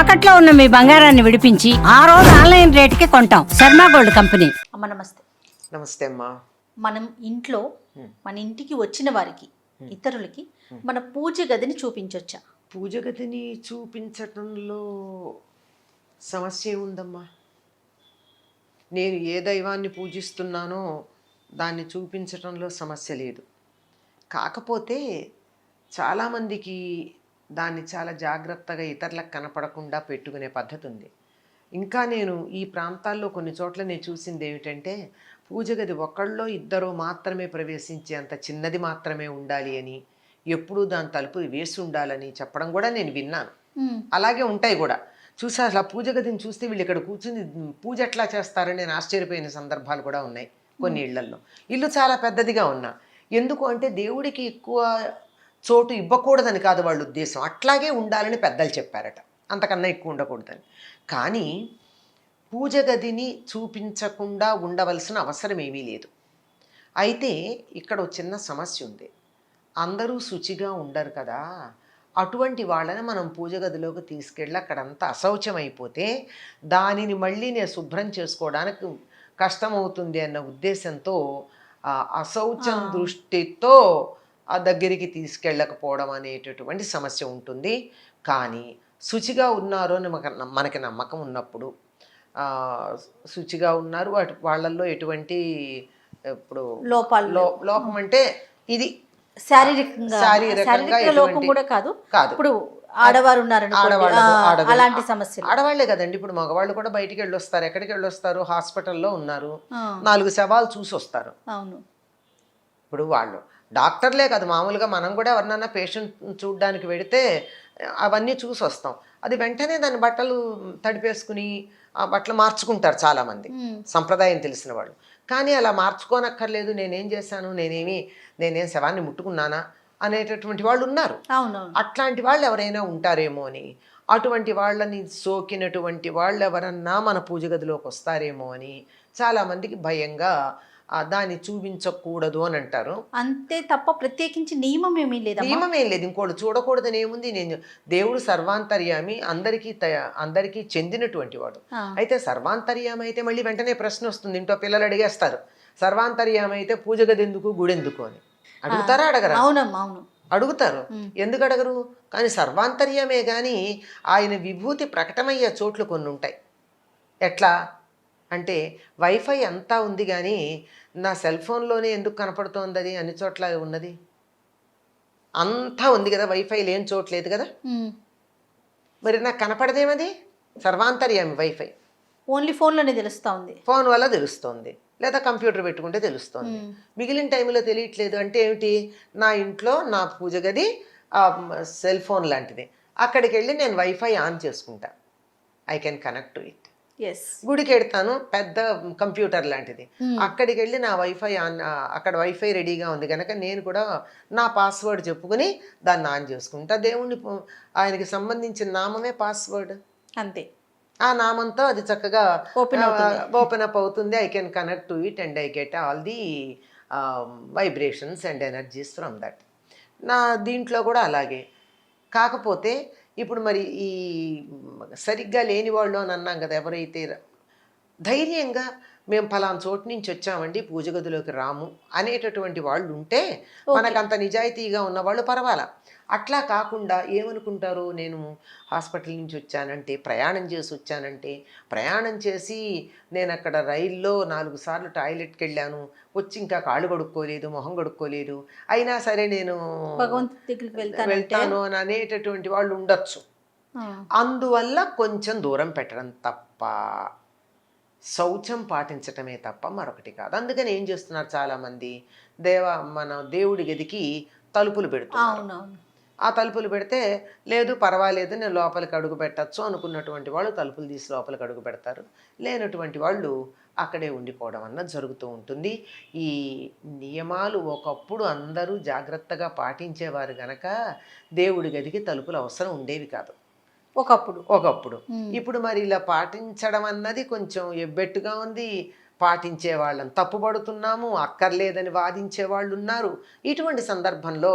తాకట్లో ఉన్న మీ బంగారాన్ని విడిపించి ఆ రోజు ఆన్లైన్ రేటుకి కొంటాం. Sharma gold company. అమ్మ నమస్తే. నమస్తే అమ్మా. మనం ఇంట్లో మన ఇంటికి వచ్చిన వారికి ఇతరులకి మన పూజ గదిని చూపించొచ్చా? పూజ గదిని చూపించటంలో సమస్య ఏముందమ్మా నేను ఏ దైవాన్ని పూజిస్తున్నానో దాన్ని చూపించటంలో సమస్య లేదు. కాకపోతే చాలామందికి దాన్ని చాలా జాగ్రత్తగా ఇతరులకు కనపడకుండా పెట్టుకునే పద్ధతి ఉంది ఇంకా నేను ఈ ప్రాంతాల్లో కొన్ని చోట్ల నేను చూసింది ఏమిటంటే పూజ గది ఒకళ్ళో ఇద్దరో మాత్రమే ప్రవేశించే అంత చిన్నది మాత్రమే ఉండాలి అని ఎప్పుడూ దాని తలుపు వేసి ఉండాలని చెప్పడం కూడా నేను విన్నాను. అలాగే ఉంటాయి కూడా. చూసా అసలు ఆ పూజ గదిని చూస్తే వీళ్ళు ఇక్కడ కూర్చుని పూజ ఎట్లా చేస్తారని నేను ఆశ్చర్యపోయిన సందర్భాలు కూడా ఉన్నాయి కొన్ని ఇళ్ళల్లో. ఇల్లు చాలా పెద్దదిగా ఉన్నా. ఎందుకు అంటే దేవుడికి ఎక్కువ చోటు ఇవ్వకూడదని కాదు వాళ్ళ ఉద్దేశం. అట్లాగే ఉండాలని పెద్దలు చెప్పారట. అంతకన్నా ఎక్కువ ఉండకూడదని. కానీ పూజ గదిని చూపించకుండా ఉండవలసిన అవసరం ఏమీ లేదు. అయితే ఇక్కడ చిన్న సమస్య ఉంది. అందరూ శుచిగా ఉండరు కదా. అటువంటి వాళ్ళని మనం పూజ గదిలోకి తీసుకెళ్ళి అక్కడంతా అశౌచం అయిపోతే దానిని మళ్ళీ నేను శుభ్రం చేసుకోవడానికి కష్టమవుతుంది అన్న ఉద్దేశంతో ఆ అశౌచం దృష్టితో ఆ దగ్గరికి తీసుకెళ్ళకపోవడం అనేటటువంటి సమస్య ఉంటుంది. కానీ శుచిగా ఉన్నారు అని మనకు నమ్మకం ఉన్నప్పుడు శుచిగా ఉన్నారు వాటి వాళ్ళల్లో ఎటువంటి ఇప్పుడు లోపాలు లోపం అంటే ఇది శారీరకంగా శారీరకంగా శారీరక లోపం కూడా కాదు. కాదు. ఇప్పుడు ఆడవారు. అలాంటి సమస్యలు. ఆడవాళ్ళే కదండి. ఇప్పుడు మగవాళ్ళు కూడా బయటికి వెళ్ళొస్తారు ఎక్కడికి వెళ్ళొస్తారు హాస్పిటల్లో ఉన్నారు. నాలుగు శవాలు చూసి వస్తారు అవును. ఇప్పుడు వాళ్ళు డాక్టర్లే కాదు మామూలుగా మనం కూడా ఎవరినన్నా పేషెంట్ చూడడానికి వెడితే అవన్నీ చూసి వస్తాం. అది వెంటనే దాని బట్టలు తడిపేసుకుని ఆ బట్టలు మార్చుకుంటారు చాలామంది. సంప్రదాయం తెలిసిన వాళ్ళు. కానీ అలా మార్చుకోనక్కర్లేదు నేనేం చేశాను నేనేమి నేనేం శవాన్ని ముట్టుకున్నానా అనేటటువంటి వాళ్ళు ఉన్నారు. అట్లాంటి వాళ్ళు ఎవరైనా ఉంటారేమో అని అటువంటి వాళ్ళని సోకినటువంటి వాళ్ళు ఎవరన్నా మన పూజ గదిలోకి వస్తారేమో అని చాలామందికి భయంగా దాన్ని చూపించకూడదు అని అంటారు. అంతే తప్ప ప్రత్యేకించి నియమం ఏమీ లేదా నియమం ఏం లేదు. ఇంకోళ్ళు చూడకూడదని ఏముంది? నేను దేవుడు సర్వాంతర్యామి అందరికీ అందరికీ చెందినటువంటి వాడు. అయితే సర్వాంతర్యామి అయితే మళ్ళీ వెంటనే ప్రశ్న వస్తుంది. ఇంట్లో పిల్లలు అడిగేస్తారు. సర్వాంతర్యామి అయితే పూజ గది ఎందుకు గుడి ఎందుకు అని. అడుగుతారా? అడగరా? అవునమ్మా అవును. అడుగుతారు. ఎందుకు అడగరు? కానీ సర్వాంతర్యమే కానీ ఆయన విభూతి ప్రకటమయ్యే చోట్లు కొన్ని ఉంటాయి. ఎట్లా? అంటే వైఫై అంతా ఉంది కానీ నా సెల్ ఫోన్లోనే ఎందుకు కనపడుతోంది అది అన్ని చోట్ల ఉన్నది. అంతా ఉంది కదా వైఫై లేని చోట్లేదు కదా. మరి నాకు కనపడదేమది? సర్వాంతర్యామి వైఫై ఓన్లీ ఫోన్లోనే తెలుస్తా ఉంది ఫోన్ వల్ల తెలుస్తోంది. లేదా కంప్యూటర్ పెట్టుకుంటే తెలుస్తోంది. మిగిలిన టైంలో తెలియట్లేదు అంటే ఏమిటి? నా ఇంట్లో నా పూజ గది సెల్ ఫోన్ లాంటిది. అక్కడికి వెళ్ళి నేను వైఫై ఆన్ చేసుకుంటా. I can connect to it గుడికి వెళ్తాను పెద్ద కంప్యూటర్ లాంటిది. అక్కడికి వెళ్ళి నా వైఫై ఆన్ అక్కడ వైఫై రెడీగా ఉంది కనుక నేను కూడా నా పాస్వర్డ్ చెప్పుకుని దాన్ని ఆన్ చేసుకుంటా. దేవుణ్ణి ఆయనకి సంబంధించిన నామమే పాస్వర్డ్ అంతే. ఆ నామంతో అది చక్కగా. ఓపెన్ అప్ అవుతుంది. I can connect to it and I get all the vibrations and energies from that నా దీంట్లో కూడా అలాగే. కాకపోతే ఇప్పుడు మరి ఈ సరిగ్గా లేని వాళ్ళు అని అన్నాం కదా ఎవరైతే ధైర్యంగా మేము ఫలానా చోటు నుంచి వచ్చామండి పూజ గదిలోకి రాము అనేటటువంటి వాళ్ళు ఉంటే మనకంత నిజాయితీగా ఉన్న వాళ్ళు పర్వాలా. అట్లా కాకుండా ఏమనుకుంటారు? నేను హాస్పిటల్ నుంచి వచ్చానంటే ప్రయాణం చేసి వచ్చానంటే ప్రయాణం చేసి నేను అక్కడ రైల్లో నాలుగు సార్లు టాయిలెట్కి వెళ్ళాను వచ్చి ఇంకా కాళ్ళు కడుక్కోలేదు మొహం కడుక్కోలేదు అయినా సరే నేను వెళ్తాను అని అనేటటువంటి వాళ్ళు ఉండొచ్చు. అందువల్ల కొంచెం దూరం పెట్టడం తప్ప శౌచం పాటించటమే తప్ప మరొకటి కాదు. అందుకని ఏం చేస్తున్నారు చాలామంది? దేవ మన దేవుడి గదికి తలుపులు పెడుతున్నారు. ఆ తలుపులు పెడితే లేదు పర్వాలేదు నేను లోపలికి అడుగు పెట్టచ్చు అనుకున్నటువంటి వాళ్ళు తలుపులు తీసి లోపలికి అడుగు పెడతారు. లేనటువంటి వాళ్ళు అక్కడే ఉండిపోవడం అన్నది జరుగుతూ ఉంటుంది. ఈ నియమాలు ఒకప్పుడు అందరూ జాగ్రత్తగా పాటించేవారు గనక దేవుడి గదికి తలుపులు అవసరం ఉండేవి కాదు. ఒకప్పుడు. ఒకప్పుడు. ఇప్పుడు మరి ఇలా పాటించడం అన్నది కొంచెం ఎబ్బెట్టుగా ఉంది. పాటించే వాళ్ళని తప్పుపడుతున్నాము అక్కర్లేదని వాదించే వాళ్ళు ఉన్నారు ఇటువంటి సందర్భంలో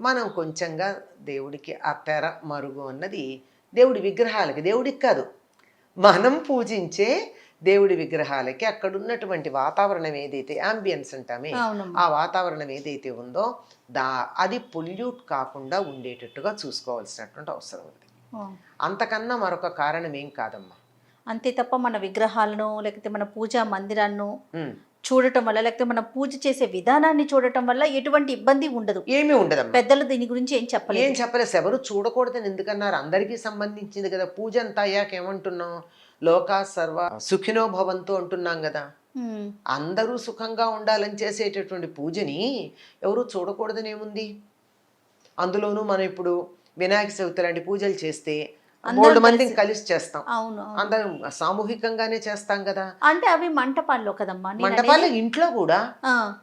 మనం కొంచెంగా దేవుడికి ఆ తెర మరుగు అన్నది దేవుడి విగ్రహాలకి దేవుడికి కాదు. మనం పూజించే దేవుడి విగ్రహాలకి అక్కడ ఉన్నటువంటి వాతావరణం ఏదైతే అంబియన్స్ అంటామే ఆ వాతావరణం ఏదైతే ఉందో దా అది పొల్యూట్ కాకుండా ఉండేటట్టుగా చూసుకోవాల్సినటువంటి అవసరం ఉంది. అంతకన్నా మరొక కారణం ఏం కాదమ్మా. అంతే తప్ప మన విగ్రహాలను లేకపోతే మన పూజా మందిరాలను. చూడటం వల్ల లేకపోతే మనం పూజ చేసే విధానాన్ని చూడటం వల్ల ఎటువంటి ఇబ్బంది ఉండదు. ఏమీ ఉండదమ్మా. పెద్దలు దీని గురించి ఏం ఏం చెప్పలేదు. చెప్పలేదు ఎవరు చూడకూడదని ఎందుకన్నారు? అందరికీ సంబంధించింది కదా. పూజ అంతా అయ్యాక ఏమంటున్నాం? లోకా సర్వ సుఖినో భవంతు అంటున్నాం కదా. అందరూ సుఖంగా ఉండాలని చేసేటటువంటి పూజని ఎవరు చూడకూడదని ఏముంది అందులోనూ మనం ఇప్పుడు వినాయక చవితి లాంటి పూజలు చేస్తే మూడు మందిని కలిసి- చేస్తాం. అవును. అందరం సామూహికంగానే చేస్తాం కదా. అంటే అవి మంటపాల్లో కదమ్మా అనేది- ఇంట్లో కూడా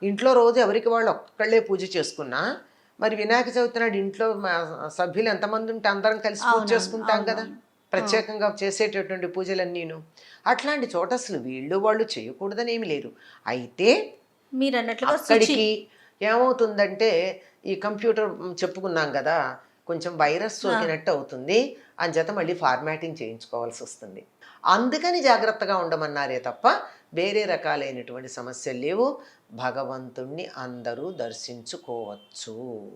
ఇంట్లో రోజు ఎవరికి వాళ్ళు ఒక్కళ్ళే పూజ చేసుకున్నా మరి వినాయక చవితి నాడు ఇంట్లో సభ్యులు ఎంతమంది ఉంటే అందరం కలిసి పూజ చేసుకుంటాం కదా. ప్రత్యేకంగా చేసేటటువంటి పూజలన్నీను. అట్లాంటి చోట అసలు వీళ్ళు వాళ్ళు చేయకూడదని ఏమి లేదు. అయితే మీరు అన్నట్లుగా శుచి అక్కడికి ఏమవుతుందంటే ఈ కంప్యూటర్ చెప్పుకున్నాం కదా కొంచెం వైరస్ సోకినట్టు అవుతుంది. అంచేత మళ్ళీ ఫార్మాటింగ్ చేయించుకోవాల్సి వస్తుంది. అందుకని జాగ్రత్తగా ఉండమన్నారే తప్ప వేరే రకాలైనటువంటి సమస్యలు లేవు. భగవంతుణ్ణి అందరూ దర్శించుకోవచ్చు.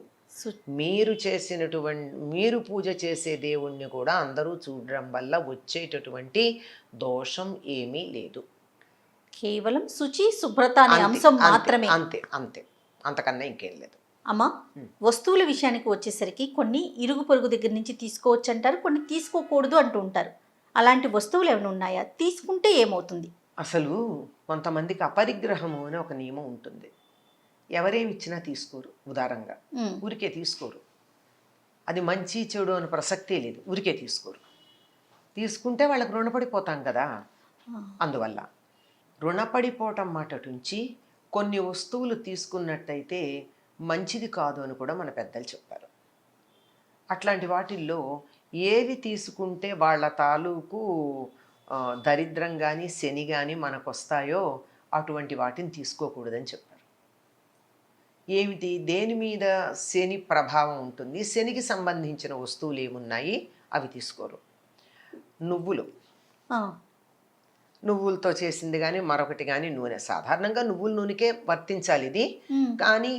మీరు చేసినటువంటి మీరు పూజ చేసే దేవుణ్ణి కూడా అందరూ చూడడం వల్ల వచ్చేటటువంటి దోషం ఏమీ లేదు. కేవలం శుచి శుభ్రత అంశం మాత్రమే. అంతే అంతే. అంతకన్నా ఇంకేం లేదు. అమ్మా. వస్తువుల విషయానికి వచ్చేసరికి కొన్ని ఇరుగు పొరుగు దగ్గర నుంచి తీసుకోవచ్చు అంటారు కొన్ని తీసుకోకూడదు అంటూ ఉంటారు. అలాంటి వస్తువులు ఏమైనా ఉన్నాయా? తీసుకుంటే ఏమవుతుంది? అసలు కొంతమందికి అపరిగ్రహము అని ఒక నియమం ఉంటుంది. ఎవరేమి ఇచ్చినా తీసుకోరు ఉదారంగా. ఊరికే తీసుకోరు. అది మంచి చెడు అని ప్రసక్తే లేదు. ఊరికే తీసుకోరు. తీసుకుంటే వాళ్ళకి రుణపడిపోతాం కదా. అందువల్ల రుణపడిపోవటం మాట నుంచి కొన్ని వస్తువులు తీసుకున్నట్టయితే మంచిది కాదు అని కూడా మన పెద్దలు చెప్పారు. అట్లాంటి వాటిల్లో ఏది తీసుకుంటే వాళ్ళ తాలూకు దరిద్రం కానీ శని కానీ మనకు వస్తాయో అటువంటి వాటిని తీసుకోకూడదని చెప్పారు. ఏమిటి? దేని మీద శని ప్రభావం ఉంటుంది? శనికి సంబంధించిన వస్తువులు ఏమున్నాయి? అవి తీసుకోరు. నువ్వులు. నువ్వులతో చేసింది కానీ మరొకటి కానీ నూనె. సాధారణంగా నువ్వుల నూనెకే వర్తించాలి ఇది. కానీ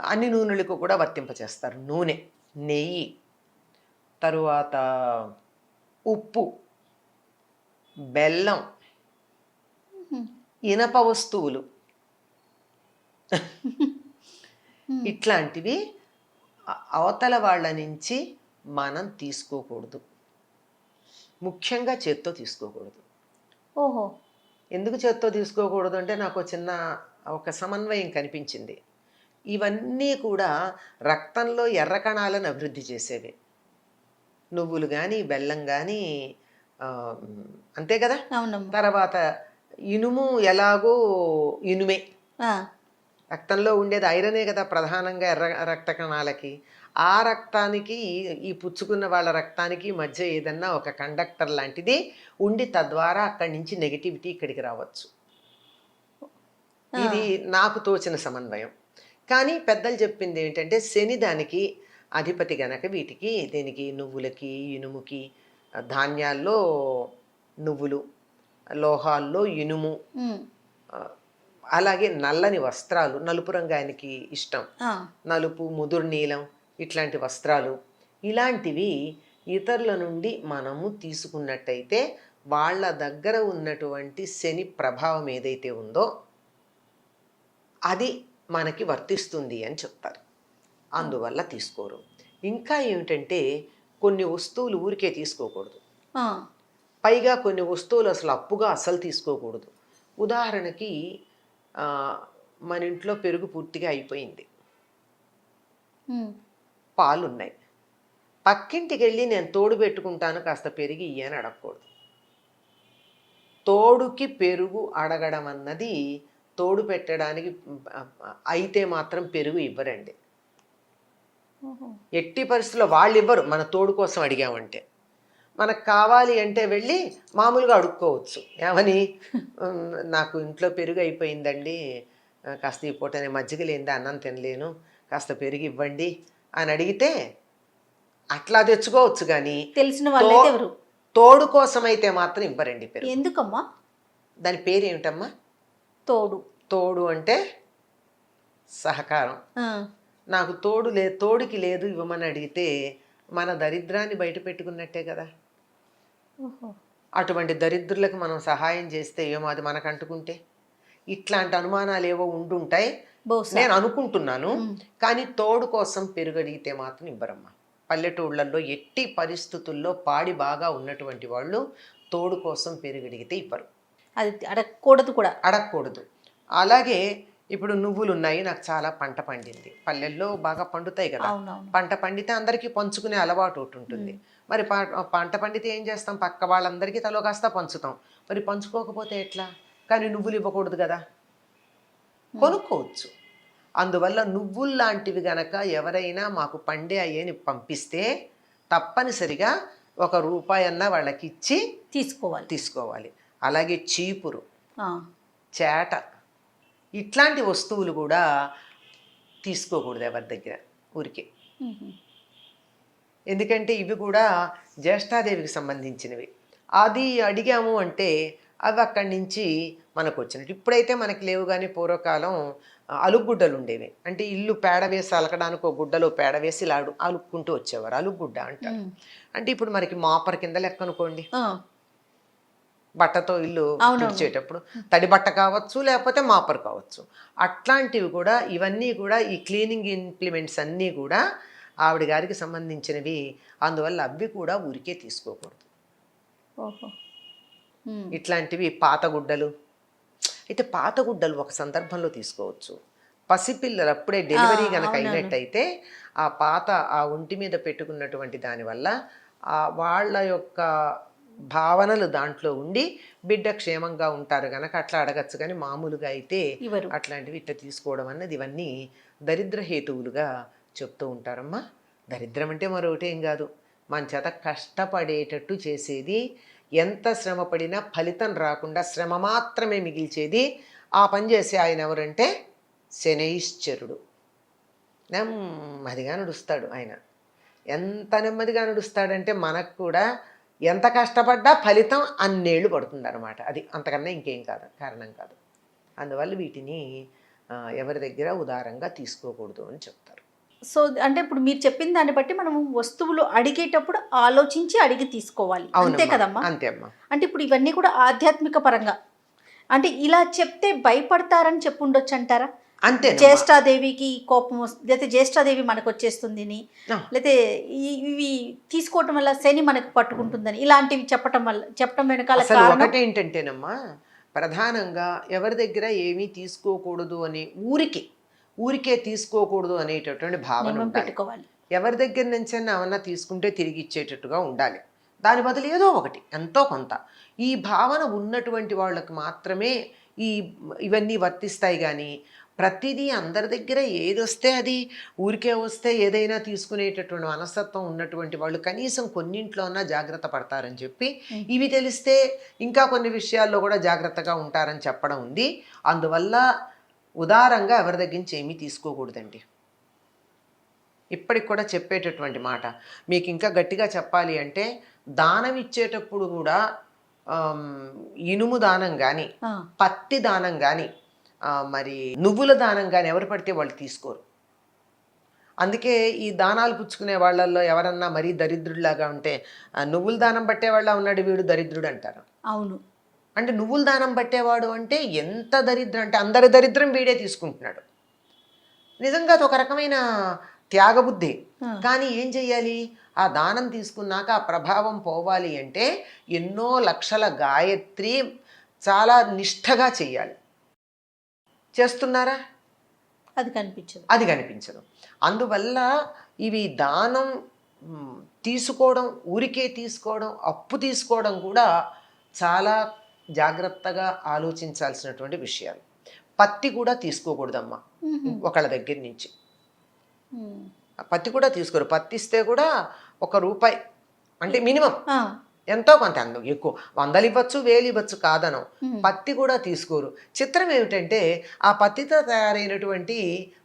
అన్ని నూనెలకు కూడా వర్తింపచేస్తారు. నూనె నెయ్యి తరువాత ఉప్పు బెల్లం ఇనప వస్తువులు. ఇట్లాంటివి అవతల వాళ్ళ నుంచి మనం తీసుకోకూడదు. ముఖ్యంగా చేత్తో తీసుకోకూడదు. ఓహో. ఎందుకు చేత్తో తీసుకోకూడదు అంటే నాకు చిన్న ఒక సమన్వయం కనిపించింది. ఇవన్నీ కూడా రక్తంలో ఎర్ర కణాలను అభివృద్ధి చేసేవి. నువ్వులు కానీ బెల్లం కానీ అంతే కదా? తర్వాత ఇనుము ఎలాగో ఇనుమే. రక్తంలో ఉండేది ఐరనే కదా ప్రధానంగా ఎర్ర రక్త కణాలకి. ఆ రక్తానికి ఈ- పుచ్చుకున్న వాళ్ళ రక్తానికి మధ్య ఏదన్నా ఒక కండక్టర్ లాంటిది ఉండి తద్వారా అక్కడి నుంచి నెగిటివిటీ ఇక్కడికి రావచ్చు. ఇది నాకు తోచిన సమన్వయం. కానీ పెద్దలు చెప్పింది ఏంటంటే శని దానికి అధిపతి గనక వీటికి దీనికి నువ్వులకి ఇనుముకి ధాన్యాల్లో నువ్వులు లోహాల్లో ఇనుము అలాగే నల్లని వస్త్రాలు నలుపు రంగు ఆయనకి ఇష్టం. నలుపు ముదురు నీలం ఇట్లాంటి వస్త్రాలు. ఇలాంటివి ఇతరుల నుండి మనము తీసుకున్నట్టయితే వాళ్ళ దగ్గర ఉన్నటువంటి శని ప్రభావం ఏదైతే ఉందో అది మనకి వర్తిస్తుంది అని చెప్తారు. అందువల్ల తీసుకోరు. ఇంకా ఏమిటంటే కొన్ని వస్తువులు ఊరికే తీసుకోకూడదు. పైగా కొన్ని వస్తువులు అసలు అప్పుగా అస్సలు తీసుకోకూడదు. ఉదాహరణకి మన ఇంట్లో పెరుగు పూర్తిగా అయిపోయింది. ఉమ్, పాలు ఉన్నాయి పక్కింటికి వెళ్ళి నేను తోడు పెట్టుకుంటాను కాస్త పెరిగి ఇయ్యని అడగకూడదు. తోడుకి పెరుగు అడగడం అన్నది తోడు పెట్టడానికి అయితే మాత్రం పెరుగు ఇవ్వరండి. ఎట్టి పరిస్థితుల్లో వాళ్ళు ఇవ్వరు మన తోడు కోసం అడిగామంటే. మనకు కావాలి అంటే వెళ్ళి మామూలుగా అడుక్కోవచ్చు. ఏమని? "ఉమ్, నాకు ఇంట్లో పెరుగు అయిపోయిందండి. కాస్త ఈ పూట నేను మజ్జిగ లేనిదే అన్నం తినలేను కాస్త పెరుగు ఇవ్వండి అని అడిగితే అట్లా తెచ్చుకోవచ్చు కానీ తెలిసిన ఎవరు? తోడు కోసం అయితే మాత్రం ఇవ్వరండి పెరుగు. ఎందుకమ్మా? దాని పేరు ఏమిటమ్మా తోడు. తోడు అంటే సహకారం. నాకు తోడు లే తోడుకి లేదు ఇవ్వమని అడిగితే మన దరిద్రాన్ని బయట పెట్టుకున్నట్టే కదా. అటువంటి దరిద్రులకు మనం సహాయం చేస్తే ఏమో అది మనకు అంటుకుంటే ఇట్లాంటి అనుమానాలు ఏవో ఉండుంటాయి. నేను అనుకుంటున్నాను. కానీ తోడు కోసం పెరుగడిగితే మాత్రం ఇవ్వరమ్మా. పల్లెటూళ్ళల్లో ఎట్టి పరిస్థితుల్లో పాడి బాగా ఉన్నటువంటి వాళ్ళు తోడు కోసం పెరుగడిగితే ఇవ్వరు. అది అడగకూడదు కూడా. అడగకూడదు. అలాగే ఇప్పుడు నువ్వులు ఉన్నాయి నాకు చాలా పంట పండింది. పల్లెల్లో బాగా పండుతాయి కదా. పంట పండితే అందరికీ పంచుకునే అలవాటు ఒకటి ఉంటుంది. మరి పంట పండితే ఏం చేస్తాం? పక్క వాళ్ళందరికీ తలో కాస్త పంచుతాం. మరి పంచుకోకపోతే ఎట్లా? కానీ నువ్వులు ఇవ్వకూడదు కదా. కొనుక్కోవచ్చు. అందువల్ల నువ్వులు లాంటివి గనక ఎవరైనా మాకు పండే అయ్యని పంపిస్తే తప్పనిసరిగా ఒక రూపాయి అన్న వాళ్ళకి ఇచ్చి తీసుకోవాలి. తీసుకోవాలి. అలాగే చీపురు చేట ఇట్లాంటి వస్తువులు కూడా తీసుకోకూడదు ఎవరి దగ్గర ఊరికే. ఎందుకంటే ఇవి కూడా జ్యేష్ఠాదేవికి సంబంధించినవి. అది అడిగాము అంటే అవి అక్కడి నుంచి మనకు వచ్చినట్టు. ఇప్పుడైతే మనకి లేవు కానీ పూర్వకాలం ఆ, అలుగుగుడ్డలు ఉండేవి. అంటే ఇల్లు పేడ వేసి అలకడానికి ఒక గుడ్డలో పేడ వేసి ఇలా అలుక్కుంటూ వచ్చేవారు. అలుగుగుడ్డ అంటారు. అంటే ఇప్పుడు మనకి మాపర్ కింద లెక్క అనుకోండి. బట్టతో ఇల్లు. తుడిచేటప్పుడు. తడి బట్ట కావచ్చు లేకపోతే మాపర్ కావచ్చు. అట్లాంటివి కూడా ఇవన్నీ కూడా ఈ క్లీనింగ్ ఇంప్లిమెంట్స్ అన్నీ కూడా ఆవిడ గారికి సంబంధించినవి. అందువల్ల అవి కూడా ఊరికే తీసుకోకూడదు. ఇట్లాంటివి పాత గుడ్డలు. అయితే పాత గుడ్డలు ఒక సందర్భంలో తీసుకోవచ్చు. పసిపిల్లలు అప్పుడే డెలివరీ కనుక. అయినట్టయితే ఆ పాత ఆ ఒంటి మీద పెట్టుకున్నటువంటి దానివల్ల వాళ్ళ యొక్క భావనలు దాంట్లో ఉండి బిడ్డ క్షేమంగా ఉంటారు కనుక అట్లా అడగచ్చు. కానీ మామూలుగా అయితే అట్లాంటివి ఇట్లా తీసుకోవడం అన్నది ఇవన్నీ దరిద్ర హేతువులుగా చెప్తూ ఉంటారమ్మా. దరిద్రం అంటే మరొకటి ఏం కాదు. మన చేత కష్టపడేటట్టు చేసేది ఎంత శ్రమ పడినా ఫలితం రాకుండా శ్రమ మాత్రమే మిగిల్చేది ఆ పని చేసే ఆయన ఎవరంటే శనైశ్చరుడు. నెమ్మదిగా నడుస్తాడు ఆయన. ఎంత నెమ్మదిగా నడుస్తాడంటే మనకు కూడా ఎంత కష్టపడ్డా ఫలితం అన్నేళ్ళు పడుతుంది అనమాట అది అంతకన్నా ఇంకేం కాదు కారణం కాదు. అందువల్ల వీటిని ఎవరి దగ్గర ఉదారంగా తీసుకోకూడదు అని చెప్తారు. సో అంటే ఇప్పుడు మీరు చెప్పిన దాన్ని బట్టి మనం వస్తువులు అడిగేటప్పుడు ఆలోచించి అడిగి తీసుకోవాలి. అంతే కదమ్మా? అంతే అమ్మా. అంటే ఇప్పుడు ఇవన్నీ కూడా ఆధ్యాత్మిక పరంగా. అంటే ఇలా చెప్తే భయపడతారని చెప్పుండొచ్చు అంటారా? అంతే జ్యేష్ఠాదేవికి కోపం వస్తుంది లేకపోతే జ్యేష్ఠాదేవి మనకు వచ్చేస్తుంది ఆ. లేకపోతే ఇవి తీసుకోవటం వల్ల శని మనకు పట్టుకుంటుందని. ఇలాంటివి చెప్పటం వల్ల చెప్పటం వెనకాల అసలు కారణం? ఒకటేంటంటేనమ్మా ప్రధానంగా ఎవరి దగ్గర ఏమీ తీసుకోకూడదు అని ఊరికే ఊరికే తీసుకోకూడదు అనేటటువంటి భావన పెట్టుకోవాలి. ఎవరి దగ్గర నుంచి ఏమన్నా తీసుకుంటే తిరిగి ఇచ్చేటట్టుగా ఉండాలి. దాని బదులు ఏదో ఒకటి ఎంతో కొంత. ఈ భావన ఉన్నటువంటి వాళ్ళకి మాత్రమే ఈ ఇవన్నీ వర్తిస్తాయి కానీ ప్రతిదీ అందరి దగ్గర ఏది వస్తే అది ఊరికే వస్తే ఏదైనా తీసుకునేటటువంటి మనస్తత్వం ఉన్నటువంటి వాళ్ళు కనీసం కొన్నింట్లో అన్నా జాగ్రత్త పడతారని చెప్పి ఇవి తెలిస్తే ఇంకా కొన్ని విషయాల్లో కూడా జాగ్రత్తగా ఉంటారని చెప్పడం ఉంది. అందువల్ల ఉదారంగా ఎవరి దగ్గర నుంచి ఏమీ తీసుకోకూడదండి. ఇప్పటికి కూడా చెప్పేటటువంటి మాట. మీకు ఇంకా గట్టిగా చెప్పాలి అంటే దానం ఇచ్చేటప్పుడు కూడా ఇనుము దానం కానీ పత్తి దానం కానీ మరి నువ్వుల దానం కానీ ఎవరు పడితే వాళ్ళు తీసుకోరు. అందుకే ఈ దానాలు పుచ్చుకునే వాళ్ళల్లో ఎవరన్నా మరీ దరిద్రుడిలాగా ఉంటే "ఆ, నువ్వుల దానం పట్టేవాళ్ళ ఉన్నాడు వీడు దరిద్రుడు అంటారు. అవును. అంటే నువ్వుల దానం పట్టేవాడు అంటే ఎంత దరిద్రం అంటే అందరి దరిద్రం వీడే తీసుకుంటున్నాడు. నిజంగా అది ఒక రకమైన త్యాగబుద్ధి. కానీ ఏం చెయ్యాలి? ఆ దానం తీసుకున్నాక ఆ ప్రభావం పోవాలి అంటే ఎన్నో లక్షల గాయత్రి చాలా నిష్ఠగా చెయ్యాలి. చేస్తున్నారా? అది కనిపించదు. అది కనిపించదు. అందువల్ల ఇవి దానం తీసుకోవడం ఊరికే తీసుకోవడం అప్పు తీసుకోవడం కూడా చాలా జాగ్రత్తగా ఆలోచించాల్సినటువంటి విషయాలు. పత్తి కూడా తీసుకోకూడదమ్మా. మ్మ్. ఒకళ్ళ దగ్గర నుంచి. పత్తి కూడా తీసుకోరు. పత్తి ఇస్తే కూడా ఒక రూపాయి అంటే మినిమం. ఎంతో కొంత అందం ఎక్కువ. వందలు ఇవ్వచ్చు వేలు ఇవ్వచ్చు కాదనం పత్తి కూడా తీసుకోరు. చిత్రం ఏమిటంటే ఆ పత్తితో తయారైనటువంటి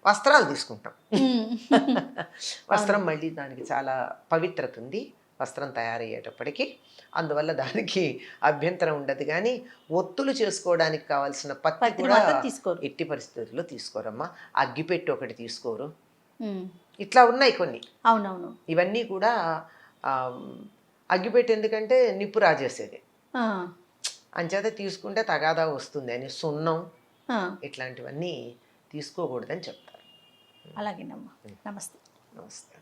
వస్త్రాలు తీసుకుంటాం. వస్త్రం మళ్ళీ దానికి చాలా పవిత్రత ఉంది. వస్త్రం తయారయ్యేటప్పటికి. అందువల్ల దానికి అభ్యంతరం ఉండదు. కానీ ఒత్తులు చేసుకోవడానికి కావాల్సిన పత్తి కూడా. ఎట్టి పరిస్థితుల్లో తీసుకోరమ్మా. అగ్గిపెట్టి ఒకటి తీసుకోరు. ఇట్లా ఉన్నాయి కొన్ని. అవునవును. ఇవన్నీ కూడా అగ్గిపెట్టి ఎందుకంటే నిప్పు రాజేసేది. అంచేత తీసుకుంటే తగాదా వస్తుంది అని సున్నం ఇట్లాంటివన్నీ తీసుకోకూడదని చెప్తారు. అలాగేనమ్మా. నమస్తే. నమస్తే.